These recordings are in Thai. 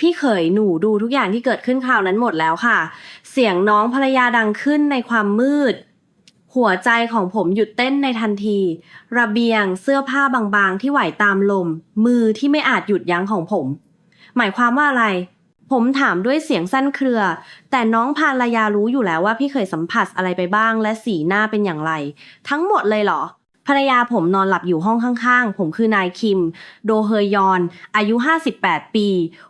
พี่เขยหนูดูทุกอย่างที่เกิดขึ้นคราวนั้นหมดแล้วค่ะ เสียงน้องภรรยาดังขึ้นในความมืด หัวใจของผมหยุดเต้นในทันที ระเบียงเสื้อผ้าบางๆ ที่ไหวตามลม มือที่ไม่อาจหยุดยั้งของผม หมายความว่าอะไร ผมถามด้วยเสียงสั้นเครือ แต่น้องภรรยารู้อยู่แล้วว่าพี่เคยสัมผัสอะไรไปบ้าง และสีหน้าเป็นอย่างไร ทั้งหมดเลยเหรอ ภรรยาผมนอนหลับอยู่ห้องข้างๆ ผมคือนายคิม โดเฮยอน อายุ 58 ปี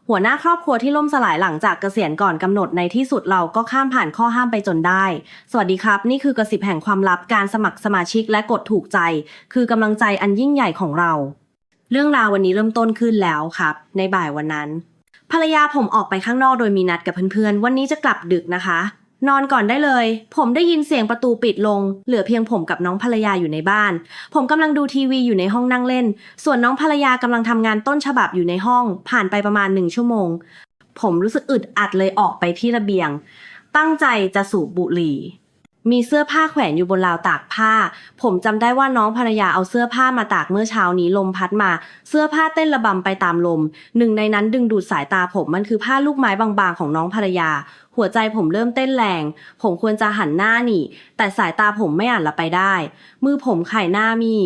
หัวหน้าครอบครัวที่ล่มสลายหลังจากเกษียณก่อนกำหนดในที่สุดเราก็ข้ามผ่านข้อห้ามไปจนได้ สวัสดีครับ นี่คือกระสิบแห่งความลับการสมัครสมาชิกและกดถูกใจ คือกำลังใจอันยิ่งใหญ่ของเรา เรื่องราววันนี้เริ่มต้นขึ้นแล้วครับ ในบ่ายวันนั้น ภรรยาผมออกไปข้างนอกโดยมีนัดกับเพื่อนๆ วันนี้จะกลับดึกนะคะ นอนก่อนได้เลย ผมได้ยินเสียงประตูปิดลง เหลือเพียงผมกับน้องภรรยาอยู่ในบ้าน ผมกำลังดูทีวีอยู่ในห้องนั่งเล่น ส่วนน้องภรรยากำลังทำงานต้นฉบับอยู่ในห้อง ผ่านไปประมาณหนึ่งชั่วโมง ผมรู้สึกอึดอัดเลยออกไปที่ระเบียง ตั้งใจจะสูบบุหรี่ มีเสื้อผ้าแขวนอยู่บนราวตากผ้า ผมจำได้ว่าน้องภรรยาเอาเสื้อผ้ามาตากเมื่อเช้านี้ลมพัดมา เสื้อผ้าเต้นระบำไปตามลม หนึ่งในนั้นดึงดูดสายตาผมมันคือผ้าลูกไม้บางๆของน้องภรรยา หัวใจผมเริ่มเต้นแรง ผมควรจะหันหน้าหนีแต่สายตาผมไม่อ่านละไปได้ มือผมไข่หน้ามี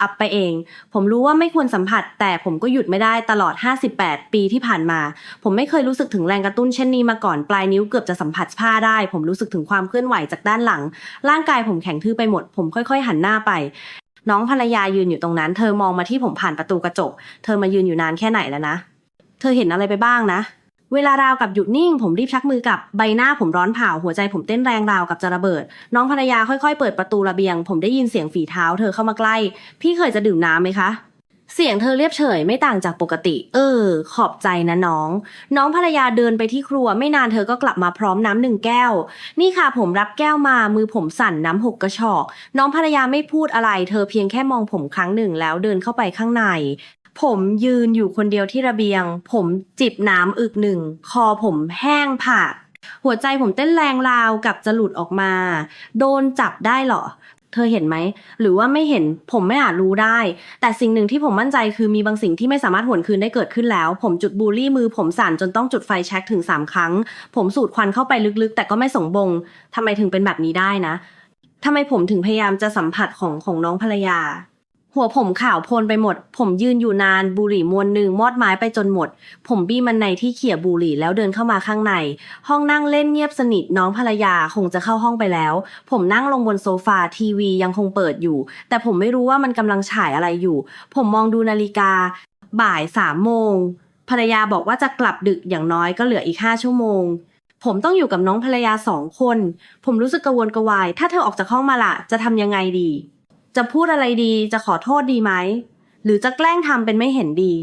อับไปเอง ผมรู้ว่าไม่ควรสัมผัส แต่ผมก็หยุดไม่ได้ตลอด 58 ปีที่ผ่านมา ผมไม่เคยรู้สึกถึงแรงกระตุ้นเช่นนี้มาก่อนปลายนิ้วเกือบจะสัมผัสผ้าได้ ผมรู้สึกถึงความเคลื่อนไหวจากด้านหลัง ร่างกายผมแข็งทื่อไปหมด ผมค่อย ๆ หันหน้าไป น้องภรรยายืนอยู่ตรงนั้น เธอมองมาที่ผมผ่านประตูกระจก เธอมายืนอยู่นานแค่ไหนแล้วนะ เธอเห็นอะไรไปบ้างนะ เวลาราวกับหยุดนิ่ง ผมรีบชักมือกลับใบหน้าผมร้อนเผาหัวใจผมเต้นแรงราวกับจะระเบิด น้องภรรยาค่อยๆ เปิดประตูระเบียง ผมได้ยินเสียงฝีเท้าเธอเข้ามาใกล้ พี่เคยจะดื่มน้ำไหมคะ เสียงเธอเรียบเฉยไม่ต่างจากปกติ เออ ขอบใจนะน้อง น้องภรรยาเดินไปที่ครัว ไม่นานเธอก็กลับมาพร้อมน้ำหนึ่งแก้ว นี่ค่ะผมรับแก้วมามือผมสั่นน้ำหกกระชอก น้องภรรยาไม่พูดอะไร เธอเพียงแค่มองผมครั้งหนึ่งแล้วเดินเข้าไปข้างใน ผมยืนอยู่คนเดียวที่ระเบียง ผมจิบน้ำอึกหนึ่ง คอผมแห้งผากหัวใจผมเต้นแรงราวกับจะหลุดออกมา โดนจับได้เหรอ เธอเห็นไหม หรือว่าไม่เห็นผมไม่อาจรู้ได้ แต่สิ่งหนึ่งที่ผมมั่นใจคือมีบางสิ่งที่ไม่สามารถหวนคืนได้เกิดขึ้นแล้ว ผมจุดบูลลี่มือผมสั่นจนต้องจุดไฟแช็กถึง 3 ครั้ง ผมสูดควันเข้าไปลึกๆ แต่ก็ไม่สงบงทำไมถึงเป็นแบบนี้ได้นะทำไมผมถึงพยายามจะสัมผัสของของน้องภรรยา หัวผมขาวโพลนไปหมด ผมยืนอยู่นานบุหรี่มวนหนึ่งมอดไม้ไปจนหมด ผมบี้มันในที่เขี่ยบุหรี่แล้วเดินเข้ามาข้างใน ห้องนั่งเล่นเงียบสนิทน้องภรรยาคงจะเข้าห้องไปแล้ว ผมนั่งลงบนโซฟาทีวียังคงเปิดอยู่ แต่ผมไม่รู้ว่ามันกำลังฉายอะไรอยู่ ผมมองดูนาฬิกา บ่ายสามโมงภรรยาบอกว่าจะกลับดึกอย่างน้อยก็เหลืออีกห้าชั่วโมงผมต้องอยู่กับน้องภรรยาสองคน ผมรู้สึกกังวลกระวาย ถ้าเธอออกจากห้องมาละจะทำยังไงดี จะพูดอะไรดีจะขอโทษดีไหม หรือจะแกล้งทำเป็นไม่เห็นดี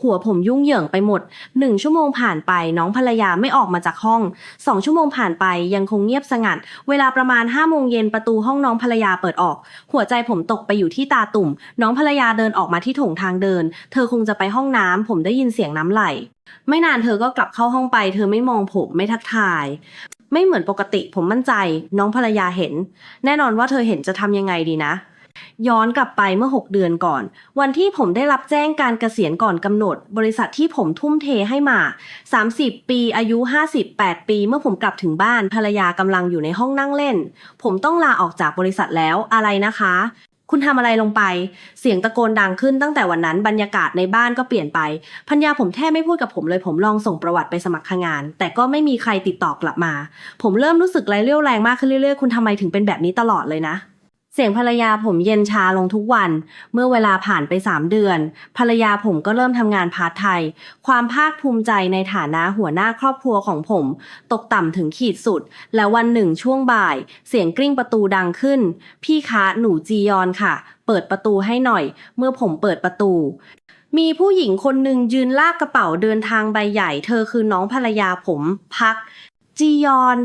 หัวผมยุ่งเหยิงไปหมดหนึ่งชั่วโมงผ่านไปน้องภรรยาไม่ออกมาจากห้องสองชั่วโมงผ่านไปยังคงเงียบสงัด เวลาประมาณห้าโมงเย็นประตูห้องน้องภรรยาเปิดออก หัวใจผมตกไปอยู่ที่ตาตุ่ม น้องภรรยาเดินออกมาที่โถงทางเดิน เธอคงจะไปห้องน้ำผมได้ยินเสียงน้ำไหล ไม่นานเธอก็กลับเข้าห้องไป เธอไม่มองผมไม่ทักทายไม่เหมือนปกติผมมั่นใจ น้องภรรยาเห็น แน่นอนว่าเธอเห็นจะทำยังไงดีนะ ย้อนกลับไปเมื่อ 6 เดือนก่อน วันที่ผมได้รับแจ้งการเกษียณก่อนกำหนด บริษัทที่ผมทุ่มเทให้มา 30 ปีอายุ 58 ปี เมื่อผมกลับถึงบ้านภรรยากำลังอยู่ในห้องนั่งเล่น ผมต้องลาออกจากบริษัทแล้วอะไรนะคะ คุณทำอะไรลงไป เสียงตะโกนดังขึ้นตั้งแต่วันนั้นบรรยากาศในบ้านก็เปลี่ยนไปพัญญาผมแทบไม่พูดกับผมเลยผมลองส่งประวัติไปสมัครงาน แต่ก็ไม่มีใครติดต่อกลับมา ผมเริ่มรู้สึกไรเรี่ยวแรงมากขึ้นเรื่อยๆ คุณทำไมถึงเป็นแบบนี้ตลอดเลยนะ เสียงภรรยาผมเย็นชาลงทุกวัน เมื่อเวลาผ่านไป3เดือน ภรรยาผมก็เริ่มทำงานพาร์ทไทย ความภาคภูมิใจในฐานะหัวหน้าครอบครัวของผม ตกต่ำถึงขีดสุด แล้ววันหนึ่งช่วงบ่าย เสียงกริ้งประตูดังขึ้น พี่คะหนูจียอนค่ะ เปิดประตูให้หน่อย เมื่อผมเปิดประตู มีผู้หญิงคนหนึ่งยืนลากกระเป๋าเดินทางใบใหญ่ เธอคือน้องภรรยาผม พัก จียอน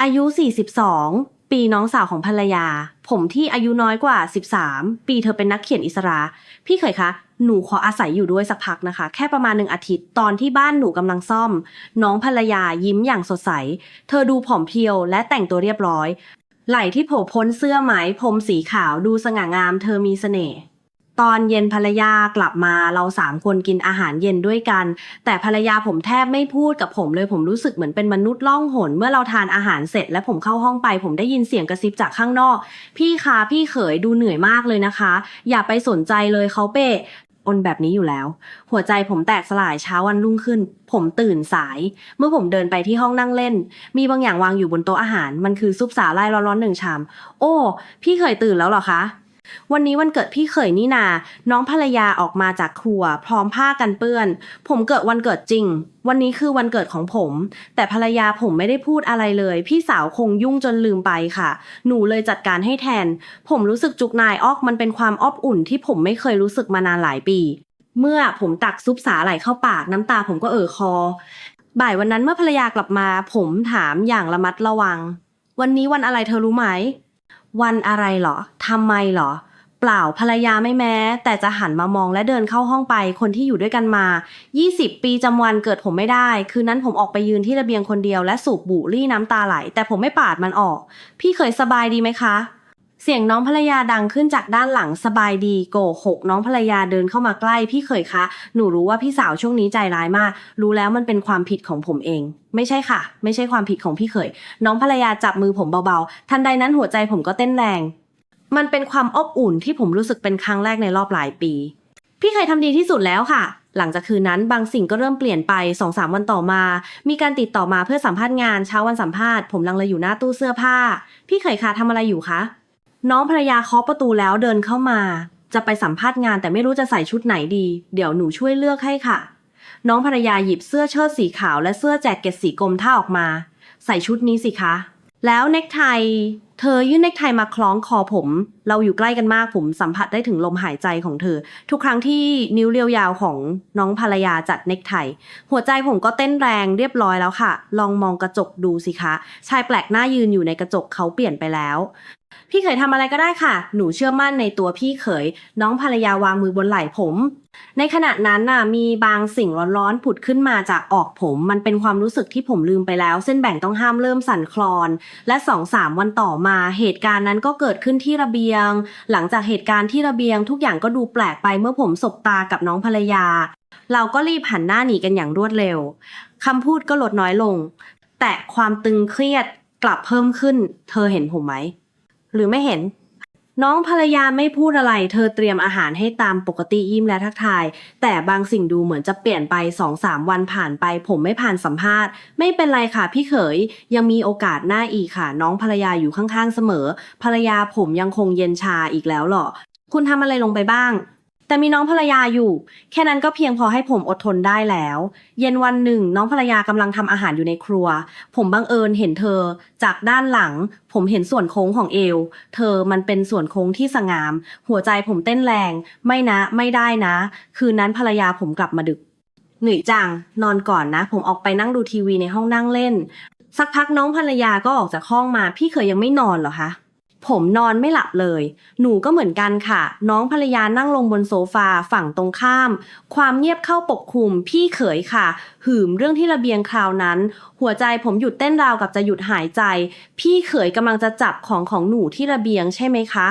อายุ 42 ปีน้องสาวของภรรยา ผมที่อายุน้อยกว่า 13 ปีเธอเป็นนักเขียนอิสระ พี่เคยคะหนูขออาศัยอยู่ด้วยสักพักนะคะ แค่ประมาณหนึ่งอาทิตย์ตอนที่บ้านหนูกำลังซ่อม น้องภรรยายิ้มอย่างสดใส เธอดูผอมเพรียวและแต่งตัวเรียบร้อย ไหล่ที่โผล่พ้นเสื้อไหมพรมสีขาวดูสง่างาม เธอมีเสน่ห์ ตอนเย็นภรรยากลับมาเราสามคนกินอาหารเย็นด้วยกัน แต่ภรรยาผมแทบไม่พูดกับผมเลยผมรู้สึกเหมือนเป็นมนุษย์ล่องหน เมื่อเราทานอาหารเสร็จ และผมเข้าห้องไป ผมได้ยินเสียงกระซิบจากข้างนอก พี่คะพี่เขยดูเหนื่อยมากเลยนะคะ อย่าไปสนใจเลยเขาเป้อนแบบนี้อยู่แล้ว หัวใจผมแตกสลายเช้าวันรุ่งขึ้น ผมตื่นสาย เมื่อผมเดินไปที่ห้องนั่งเล่น มีบางอย่างวางอยู่บนโต๊ะอาหาร มันคือซุปสาหร่ายร้อนๆหนึ่งชาม โอ้ พี่เคยตื่นแล้วเหรอคะ วันนี้วันเกิดพี่เขยนี่นา น้องภรรยาออกมาจากครัว พร้อมผ้ากันเปื้อน ผมเกิดวันเกิดจริง วันนี้คือวันเกิดของผม แต่ภรรยาผมไม่ได้พูดอะไรเลย พี่สาวคงยุ่งจนลืมไปค่ะ หนูเลยจัดการให้แทน ผมรู้สึกจุกนายออกมันเป็นความอบอุ่นที่ผมไม่เคยรู้สึกมานานหลายปี เมื่อผมตักซุปสาไหลเข้าปากน้ำตาผมก็เอ่อคอ บ่ายวันนั้นเมื่อภรรยากลับมา ผมถามอย่างระมัดระวัง วันนี้วันอะไรเธอรู้ไหม วันอะไรเหรอทำไมเหรอ เปล่าภรรยาไม่แม้ แต่จะหันมามองและเดินเข้าห้องไป คนที่อยู่ด้วยกันมา 20 ปีจำวันเกิดผมไม่ได้ คืนนั้นผมออกไปยืนที่ระเบียงคนเดียวและสูบบุหรี่น้ำตาไหล แต่ผมไม่ปาดมันออก พี่เคยสบายดีไหมคะ เสียงน้องภรรยาดังขึ้นจากด้านหลังสบายดีโกหกน้องภรรยาเดินเข้ามาใกล้พี่เคยคะ หนูรู้ว่าพี่สาวช่วงนี้ใจร้ายมาก รู้แล้วมันเป็นความผิดของผมเอง ไม่ใช่ค่ะ ไม่ใช่ความผิดของพี่เคยน้องภรรยาจับมือผมเบาๆ ทันใดนั้นหัวใจผมก็เต้นแรง มันเป็นความอบอุ่นที่ผมรู้สึกเป็นครั้งแรกในรอบหลายปี พี่เคยทำดีที่สุดแล้วค่ะหลังจากคืนนั้นบางสิ่งก็เริ่มเปลี่ยนไปสองสามวันต่อมา มีการติดต่อมาเพื่อสัมภาษณ์งานเช้าวันสัมภาษณ์ผมลังเลอยู่หน้าตู้เสื้อผ้า พี่เคยคะทำอะไรอยู่คะ น้องภรรยาเคาะประตูแล้วเดินเข้ามา จะไปสัมภาษณ์งานแต่ไม่รู้จะใส่ชุดไหนดี เดี๋ยวหนูช่วยเลือกให้ค่ะ น้องภรรยาหยิบเสื้อเชิ้ตสีขาวและเสื้อแจ็คเก็ตสีกรมท่าออกมา ใส่ชุดนี้สิคะ แล้วเนคไท ธอยื่นเนคไทมาคล้องคอผม เราอยู่ใกล้กันมากผมสัมผัสได้ถึงลมหายใจของเธอ ทุกครั้งที่นิ้วเรียวยาวของน้องภรรยาจัดเนคไทหัวใจผมก็เต้นแรงเรียบร้อยแล้วค่ะ ลองมองกระจกดูสิคะ ชายแปลกหน้ายืนอยู่ในกระจกเขาเปลี่ยนไปแล้ว พี่เขยทำอะไรก็ได้ค่ะ หนูเชื่อมั่นในตัวพี่เขย น้องภรรยาวางมือบนไหล่ผม ในขณะนั้นน่ะมีบางสิ่งร้อนๆผุดขึ้นมาจากออกผม มันเป็นความรู้สึกที่ผมลืมไปแล้ว เส้นแบ่งต้องห้ามเริ่มสั่นคลอน และสองสามวันต่อมาเหตุการณ์นั้นก็เกิดขึ้นที่ระเบียง หลังจากเหตุการณ์ที่ระเบียงทุกอย่างก็ดูแปลกไปเมื่อผมสบตากับน้องภรรยา เราก็รีบหันหน้าหนีกันอย่างรวดเร็วคำพูดก็ลดน้อยลง แต่ความตึงเครียดกลับเพิ่มขึ้น เธอเห็นผมไหม หรือไม่เห็น น้องภรรยาไม่พูดอะไร เธอเตรียมอาหารให้ตามปกติยิ้มและทักทาย แต่บางสิ่งดูเหมือนจะเปลี่ยนไปสองสามวันผ่านไป ผมไม่ผ่านสัมภาษณ์ ไม่เป็นไรค่ะพี่เขย ยังมีโอกาสหน้าอีกค่ะ น้องภรรยาอยู่ข้างๆเสมอ ภรรยาผมยังคงเย็นชาอีกแล้วหรอ คุณทำอะไรลงไปบ้าง แต่มีน้องภรรยาอยู่ แค่นั้นก็เพียงพอให้ผมอดทนได้แล้ว เย็นวันหนึ่ง น้องภรรยากำลังทำอาหารอยู่ในครัว ผมบังเอิญเห็นเธอ จากด้านหลัง ผมเห็นส่วนโค้งของเอว เธอมันเป็นส่วนโค้งที่สง่าม หัวใจผมเต้นแรง ไม่นะ ไม่ได้นะ คืนนั้นภรรยาผมกลับมาดึกเหนื่อยจัง นอนก่อนนะ ผมออกไปนั่งดูทีวีในห้องนั่งเล่น สักพักน้องภรรยาก็ออกจากห้องมา พี่เคยยังไม่นอนเหรอคะ ผมนอนไม่หลับเลย หนูก็เหมือนกันค่ะ น้องภรรยานั่งลงบนโซฟาฝั่งตรงข้าม ความเงียบเข้าปกคลุม พี่เขยค่ะ หืมเรื่องที่ระเบียงคราวนั้น หัวใจผมหยุดเต้นราวกับจะหยุดหายใจ พี่เขยกำลังจะจับของของหนูที่ระเบียงใช่ไหมคะ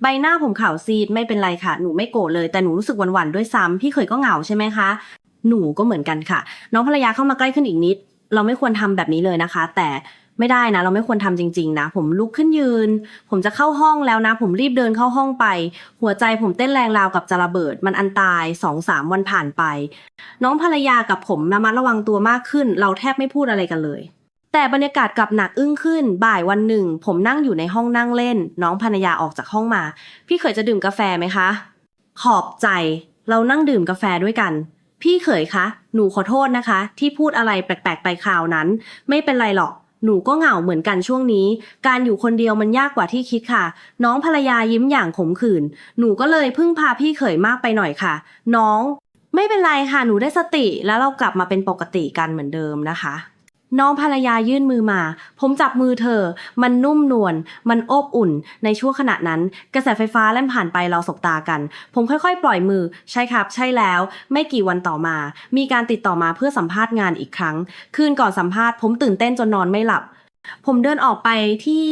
ใบหน้าผมขาวซีดไม่เป็นไรค่ะ หนูไม่โกรธเลย แต่หนูรู้สึกหวั่นๆด้วยซ้ำพี่เขยก็เหงาใช่ไหมคะ หนูก็เหมือนกันค่ะ น้องภรรยาเข้ามาใกล้ขึ้นอีกนิด เราไม่ควรทำแบบนี้เลยนะคะ แต่ ไม่ได้นะ เราไม่ควรทำจริง ๆ นะ ผมลุกขึ้นยืน ผมจะเข้าห้องแล้วนะ ผมรีบเดินเข้าห้องไป หัวใจผมเต้นแรงราวกับจะระเบิด มันอันตายสองสามวันผ่านไป น้องภรรยากับผมระมัดระวังตัวมากขึ้น เราแทบไม่พูดอะไรกันเลย แต่บรรยากาศกลับหนักอึ้งขึ้น บ่ายวันหนึ่ง ผมนั่งอยู่ในห้องนั่งเล่น น้องภรรยาออกจากห้องมา พี่เคยจะดื่มกาแฟไหมคะ ขอบใจ เรานั่งดื่มกาแฟด้วยกันพี่เขยคะ หนูขอโทษนะคะ ที่พูดอะไรแปลกๆไปคราวนั้น ไม่เป็นไรหรอก หนูก็เหงาเหมือนกันช่วงนี้ การอยู่คนเดียวมันยากกว่าที่คิดค่ะ น้องภรรยายิ้มอย่างขมขื่น หนูก็เลยพึ่งพาพี่เขยมากไปหน่อยค่ะ น้อง ไม่เป็นไรค่ะ หนูได้สติแล้วเรากลับมาเป็นปกติกันเหมือนเดิมนะคะ น้องภรรยายื่นมือมา ผมจับมือเธอ มันนุ่มนวล มันอบอุ่น ในช่วงขณะนั้น กระแสไฟฟ้าแล่นผ่านไปเราสบตากัน ผมค่อยๆ ปล่อยมือ ใช่ครับ ใช่แล้ว ไม่กี่วันต่อมา มีการติดต่อมาเพื่อสัมภาษณ์งานอีกครั้ง คืนก่อนสัมภาษณ์ผมตื่นเต้นจนนอนไม่หลับ ผมเดินออกไปที่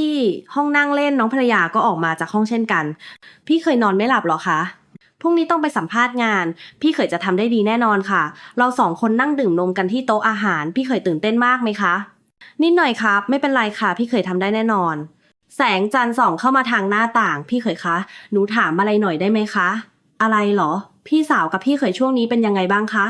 ห้องนั่งเล่นน้องภรรยาก็ออกมาจากห้องเช่นกัน พี่เคยนอนไม่หลับหรอคะ พรุ่งนี้ต้องไปสัมภาษณ์งาน พี่เขยจะทำได้ดีแน่นอนค่ะ เราสองคนนั่งดื่มนมกันที่โต๊ะอาหาร พี่เขยตื่นเต้นมากไหมคะ นิดหน่อยครับ ไม่เป็นไรค่ะ พี่เขยทำได้แน่นอน แสงจันทร์ส่องเข้ามาทางหน้าต่าง พี่เขยคะ หนูถามอะไรหน่อยได้ไหมคะ อะไรเหรอ พี่สาวกับพี่เขยช่วงนี้เป็นยังไงบ้างคะ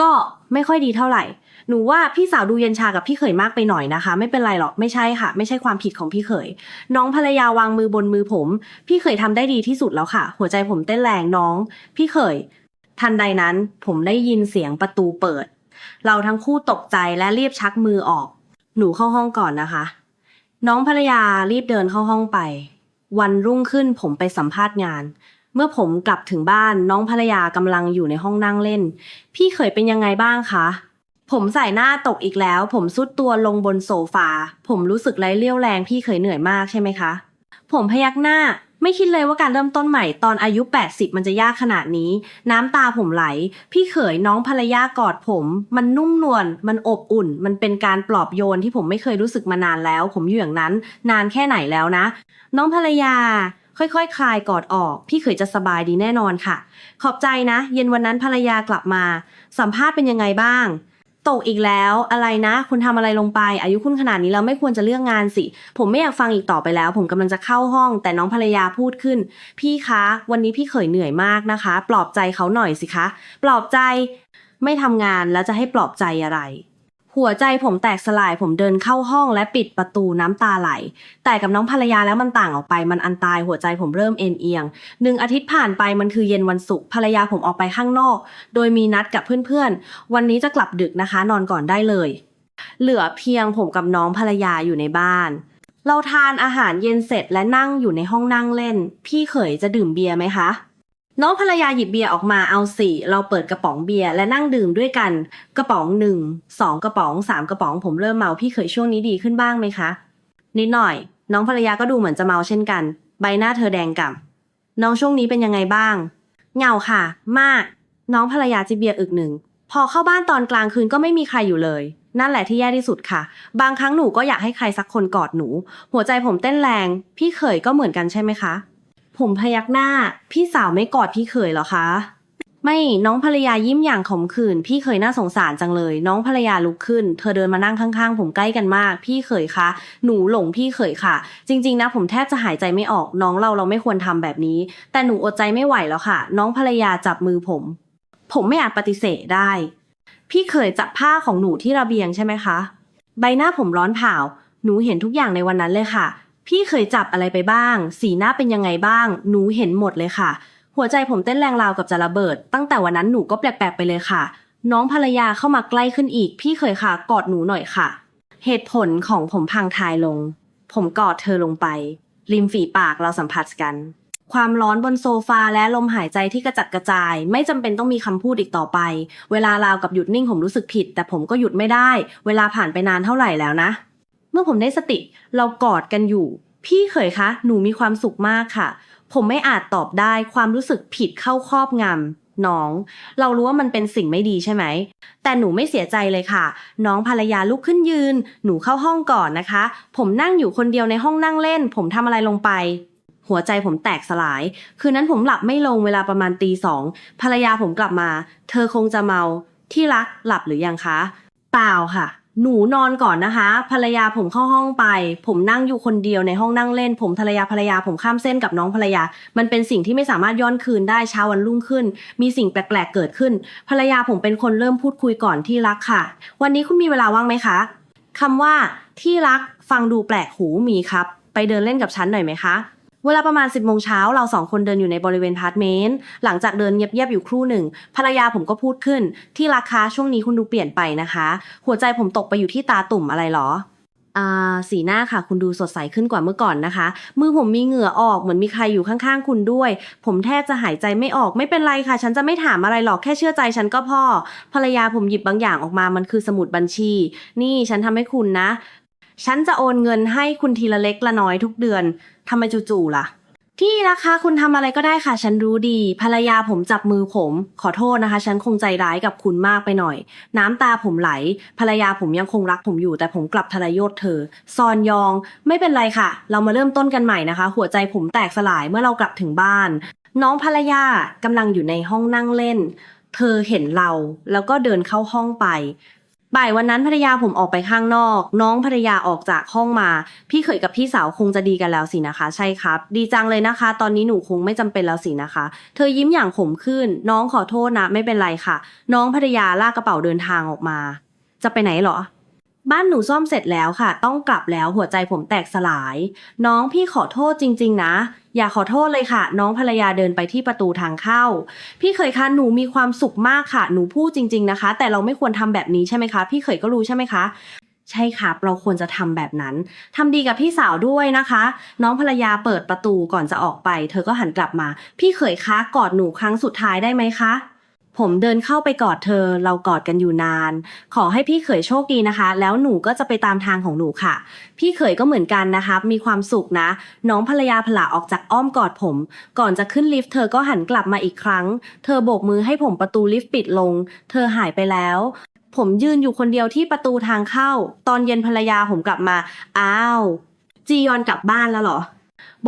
ก็ไม่ค่อยดีเท่าไหร่ หนูว่าพี่สาวดูเย็นชากับพี่เขยมากไปหน่อยนะคะ ไม่เป็นไรหรอกไม่ใช่ค่ะ ไม่ใช่ความผิดของพี่เขย น้องภรรยาวางมือบนมือผม พี่เขยทำได้ดีที่สุดแล้วค่ะ หัวใจผมเต้นแรงน้อง พี่เขย ทันใดนั้นผมได้ยินเสียงประตูเปิด เราทั้งคู่ตกใจและรีบชักมือออก หนูเข้าห้องก่อนนะคะ น้องภรรยารีบเดินเข้าห้องไป วันรุ่งขึ้นผมไปสัมภาษณ์งานเมื่อผมกลับถึงบ้านน้องภรรยากำลังอยู่ในห้องนั่งเล่น พี่เขยเป็นยังไงบ้างคะ ผมใส่หน้าตกอีกแล้ว ผมซุดตัวลงบนโซฟา ผมรู้สึกไร้เรี่ยวแรงพี่เขยเหนื่อยมากใช่ไหมคะ ผมพยักหน้า ไม่คิดเลยว่าการเริ่มต้นใหม่ตอนอายุ 80 มันจะยากขนาดนี้ น้ำตาผมไหล พี่เขยน้องภรรยากอดผม มันนุ่มนวล มันอบอุ่น มันเป็นการปลอบโยนที่ผมไม่เคยรู้สึกมานานแล้ว ผมอยู่อย่างนั้น นานแค่ไหนแล้วนะ น้องภรรยาค่อยๆคคลายกอดออก พี่เขยจะสบายดีแน่นอนค่ะ ขอบใจนะ เย็นวันนั้นภรรยากลับมา สัมภาษณ์เป็นยังไงบ้าง ตกอีกแล้วอะไรนะ คุณทำอะไรลงไป อายุคุณขนาดนี้แล้วไม่ควรจะเลือกงานสิ ผมไม่อยากฟังอีกต่อไปแล้ว ผมกำลังจะเข้าห้อง แต่น้องภรรยาพูดขึ้น พี่คะ วันนี้พี่เขยเหนื่อยมากนะคะ ปลอบใจเขาหน่อยสิคะ ปลอบใจ ไม่ทำงานแล้วจะให้ปลอบใจอะไร หัวใจผมแตกสลายผมเดินเข้าห้องและปิดประตูน้ำตาไหล แต่กับน้องภรรยาแล้วมันต่างออกไป มันอันตายหัวใจผมเริ่มเอ็นเอียงหนึ่งอาทิตย์ผ่านไปมันคือเย็นวันศุกร์ภรรยาผมออกไปข้างนอก โดยมีนัดกับเพื่อนๆ วันนี้จะกลับดึกนะคะ นอนก่อนได้เลย เหลือเพียงผมกับน้องภรรยาอยู่ในบ้าน เราทานอาหารเย็นเสร็จและนั่งอยู่ในห้องนั่งเล่น พี่เขยจะดื่มเบียร์ไหมคะ น้องภรรยาหยิบเบียร์ออกมาเอาสี่เราเปิดกระป๋องเบียร์และนั่งดื่มด้วยกัน กระป๋องหนึ่งสองกระป๋องสามกระป๋องผมเริ่มเมาพี่เขยช่วงนี้ดีขึ้นบ้างไหมคะ นิดหน่อย น้องภรรยาก็ดูเหมือนจะเมาเช่นกัน ใบหน้าเธอแดงก่ำน้องช่วงนี้เป็นยังไงบ้างเหงาค่ะ มาก น้องภรรยาจิบเบียร์อึกหนึ่งพอเข้าบ้านตอนกลางคืนก็ไม่มีใครอยู่เลย นั่นแหละที่แย่ที่สุดค่ะ บางครั้งหนูก็อยากให้ใครสักคนกอดหนู หัวใจผมเต้นแรง พี่เขยก็เหมือนกันใช่ไหมคะ ผมพยักหน้า พี่สาวไม่กอดพี่เขยเหรอคะ ไม่น้องภรรยายิ้มอย่างขมขื่นพี่เคยน่าสงสารจังเลย น้องภรรยาลุกขึ้น เธอเดินมานั่งข้างๆ ผมใกล้กันมาก พี่เคยคะ หนูหลงพี่เคยค่ะ จริงๆนะผมแทบจะหายใจไม่ออก น้องเราเราไม่ควรทำแบบนี้ แต่หนูอดใจไม่ไหวแล้วค่ะ น้องภรรยาจับมือผม ผมไม่อาจปฏิเสธได้ พี่เคยจับผ้าของหนูที่ระเบียงใช่ไหมคะ ใบหน้าผมร้อนเผาหนูเห็นทุกอย่างในวันนั้นเลยค่ะ พี่เคยจับอะไรไปบ้าง สีหน้าเป็นยังไงบ้าง หนูเห็นหมดเลยค่ะ หัวใจผมเต้นแรงราวกับจะระเบิด ตั้งแต่วันนั้นหนูก็แปลกๆไปเลยค่ะ น้องภรรยาเข้ามาใกล้ขึ้นอีก พี่เคยค่ะ กอดหนูหน่อยค่ะ เหตุผลของผมพังทายลง ผมกอดเธอลงไป ริมฝีปากเราสัมผัสกัน ความร้อนบนโซฟาและลมหายใจที่กระจัดกระจาย ไม่จำเป็นต้องมีคำพูดอีกต่อไป เวลาราวกับหยุดนิ่งผมรู้สึกผิด แต่ผมก็หยุดไม่ได้ เวลาผ่านไปนานเท่าไหร่แล้วนะ เมื่อผมได้สติเรากอดกันอยู่ พี่เขยคะ หนูมีความสุขมากค่ะ ผมไม่อาจตอบได้ความรู้สึกผิดเข้าครอบงำน้อง เรารู้ว่ามันเป็นสิ่งไม่ดีใช่ไหม แต่หนูไม่เสียใจเลยค่ะ น้องภรรยาลุกขึ้นยืน หนูเข้าห้องก่อนนะคะ ผมนั่งอยู่คนเดียวในห้องนั่งเล่น ผมทำอะไรลงไป หัวใจผมแตกสลาย คืนนั้นผมหลับไม่ลงเวลาประมาณตีสองภรรยาผมกลับมา เธอคงจะเมา ที่รักหลับหรือยังคะ เปล่าค่ะ หนูนอนก่อนนะคะ ภรรยาผมเข้าห้องไป ผมนั่งอยู่คนเดียวในห้องนั่งเล่น ผมภรรยาภรรยาผมข้ามเส้นกับน้องภรรยา มันเป็นสิ่งที่ไม่สามารถย้อนคืนได้เช้าวันรุ่งขึ้น มีสิ่งแปลกๆเกิดขึ้น ภรรยาผมเป็นคนเริ่มพูดคุยก่อนที่รักค่ะ วันนี้คุณมีเวลาว่างไหมคะคำว่าที่รักฟังดูแปลกหูมีครับ ไปเดินเล่นกับฉันหน่อยไหมคะ เวลาประมาณ 10บโมงเช้าเราสองคนเดินอยู่ในบริเวณพาร์ทเมนต์ หลังจากเดินเงียบๆอยู่ครู่หนึ่ง ภรรยาผมก็พูดขึ้น ที่ราคาช่วงนี้คุณดูเปลี่ยนไปนะคะ หัวใจผมตกไปอยู่ที่ตาตุ่มอะไรหรออ่าสีหน้าค่ะ คุณดูสดใสขึ้นกว่าเมื่อก่อนนะคะ มือผมมีเหงื่อออกเหมือนมีใครอยู่ข้างๆ คุณด้วย ผมแทบจะหายใจไม่ออกไม่เป็นไรค่ะ ฉันจะไม่ถามอะไรหรอกแค่เชื่อใจฉันก็พอภรรยาผมหยิบบางอย่างออกมามันคือสมุดบัญชี นี่ฉันทำให้คุณนะ ฉันจะโอนเงินให้คุณทีละเล็กละน้อยทุกเดือนทำไมจู่ๆล่ะ ที่รักคะคุณทำอะไรก็ได้ค่ะ ฉันรู้ดี ภรรยาผมจับมือผม ขอโทษนะคะ ฉันคงใจร้ายกับคุณมากไปหน่อย น้ำตาผมไหล ภรรยาผมยังคงรักผมอยู่ แต่ผมกลับทรยศเธอ ซอนยอง ไม่เป็นไรค่ะ เรามาเริ่มต้นกันใหม่นะคะ หัวใจผมแตกสลายเมื่อเรากลับถึงบ้าน น้องภรรยากำลังอยู่ในห้องนั่งเล่น เธอเห็นเราแล้วก็เดินเข้าห้องไป บ่ายวันนั้นภรรยาผมออกไปข้างนอก น้องภรรยาออกจากห้องมา พี่เขยกับพี่สาวคงจะดีกันแล้วสินะคะ ใช่ครับ ดีจังเลยนะคะ ตอนนี้หนูคงไม่จำเป็นแล้วสินะคะ เธอยิ้มอย่างขมขื่นน้องขอโทษนะไม่เป็นไรค่ะ น้องภรรยาลากกระเป๋าเดินทางออกมา จะไปไหนเหรอ บ้านหนูซ่อมเสร็จแล้วค่ะ ต้องกลับแล้วหัวใจผมแตกสลาย น้องพี่ขอโทษจริง ๆ นะ อย่าขอโทษเลยค่ะ น้องภรรยาเดินไปที่ประตูทางเข้า พี่เขยคะหนูมีความสุขมากค่ะ หนูพูดจริง ๆนะคะ แต่เราไม่ควรทำแบบนี้ใช่ไหมคะ พี่เขยก็รู้ใช่ไหมคะใช่ครับเราควรจะทำแบบนั้นทำดีกับพี่สาวด้วยนะคะ น้องภรรยาเปิดประตูก่อนจะออกไป เธอก็หันกลับมา พี่เขยคะกอดหนูครั้งสุดท้ายได้ไหมคะ ผมเดินเข้าไปกอดเธอ เรากอดกันอยู่นาน ขอให้พี่เขยโชคดีนะคะ แล้วหนูก็จะไปตามทางของหนูค่ะ พี่เขยก็เหมือนกันนะคะ มีความสุขนะ น้องภรรยาผละออกจากอ้อมกอดผม ก่อนจะขึ้นลิฟต์เธอก็หันกลับมาอีกครั้ง เธอโบกมือให้ผมประตูลิฟต์ปิดลง เธอหายไปแล้ว ผมยืนอยู่คนเดียวที่ประตูทางเข้า ตอนเย็นภรรยาผมกลับมา อ้าว จียอนกลับบ้านแล้วเหรอ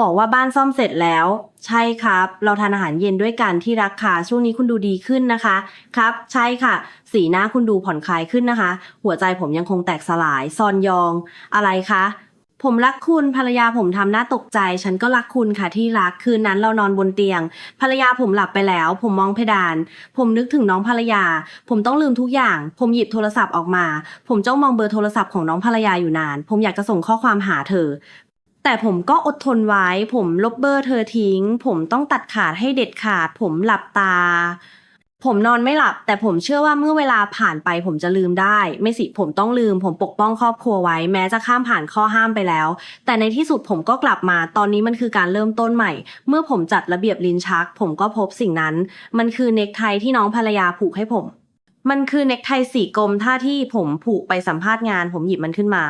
บอกว่าบ้านซ่อมเสร็จแล้ว ใช่ครับ เราทานอาหารเย็นด้วยกันที่รักค่ะช่วงนี้คุณดูดีขึ้นนะคะ ครับ ใช่ค่ะ สีหน้าคุณดูผ่อนคลายขึ้นนะคะ หัวใจผมยังคงแตกสลายซอนยอง อะไรคะผมรักคุณภรรยาผมทำหน้าตกใจ ฉันก็รักคุณค่ะที่รักคืนนั้นเรานอนบนเตียง ภรรยาผมหลับไปแล้ว ผมมองเพดาน ผมนึกถึงน้องภรรยา ผมต้องลืมทุกอย่าง ผมหยิบโทรศัพท์ออกมา ผมจ้องมองเบอร์โทรศัพท์ของน้องภรรยาอยู่นาน ผมอยากจะส่งข้อความหาเธอ แต่ผมก็อดทนไว้ ผมลบเบอร์เธอทิ้ง ผมต้องตัดขาดให้เด็ดขาด ผมหลับตา ผมนอนไม่หลับ แต่ผมเชื่อว่าเมื่อเวลาผ่านไปผมจะลืมได้ ไม่สิผมต้องลืม ผมปกป้องครอบครัวไว้ แม้จะข้ามผ่านข้อห้ามไปแล้ว แต่ในที่สุดผมก็กลับมา ตอนนี้มันคือการเริ่มต้นใหม่ เมื่อผมจัดระเบียบลิ้นชัก ผมก็พบสิ่งนั้น มันคือเน็กไทที่น้องภรรยาผูกให้ผม มันคือเน็กไทสีกลมท่าที่ผมผูกไปสัมภาษณ์งาน ผมหยิบมันขึ้นมา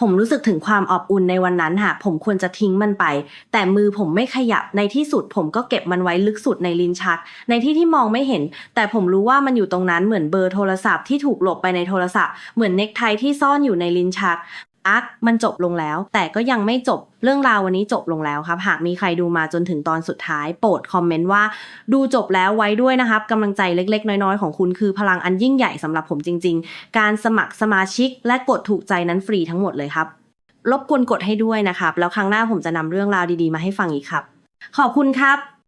ผมรู้สึกถึงความอบอุ่นในวันนั้นค่ะ ผมควรจะทิ้งมันไป แต่มือผมไม่ขยับ ในที่สุดผมก็เก็บมันไว้ลึกสุดในลิ้นชัก ในที่ที่มองไม่เห็น แต่ผมรู้ว่ามันอยู่ตรงนั้นเหมือนเบอร์โทรศัพท์ที่ถูกหลบไปในโทรศัพท์ เหมือนเน็กไทที่ซ่อนอยู่ในลิ้นชัก อักมันจบลงแล้ว แต่ก็ยังไม่จบเรื่องราววันนี้จบลงแล้วครับ หากมีใครดูมาจนถึงตอนสุดท้าย โปรดคอมเมนต์ว่า ดูจบแล้วไว้ด้วยนะครับกำลังใจเล็ก ๆ น้อยๆ ของคุณคือพลังอันยิ่งใหญ่สำหรับผมจริง ๆ การสมัครสมาชิก และกดถูกใจนั้นฟรีทั้งหมดเลยครับรบกวนกดให้ด้วยนะครับ แล้วครั้งหน้าผมจะนำเรื่องราวดีๆ มาให้ฟังอีกครับ ขอบคุณครับ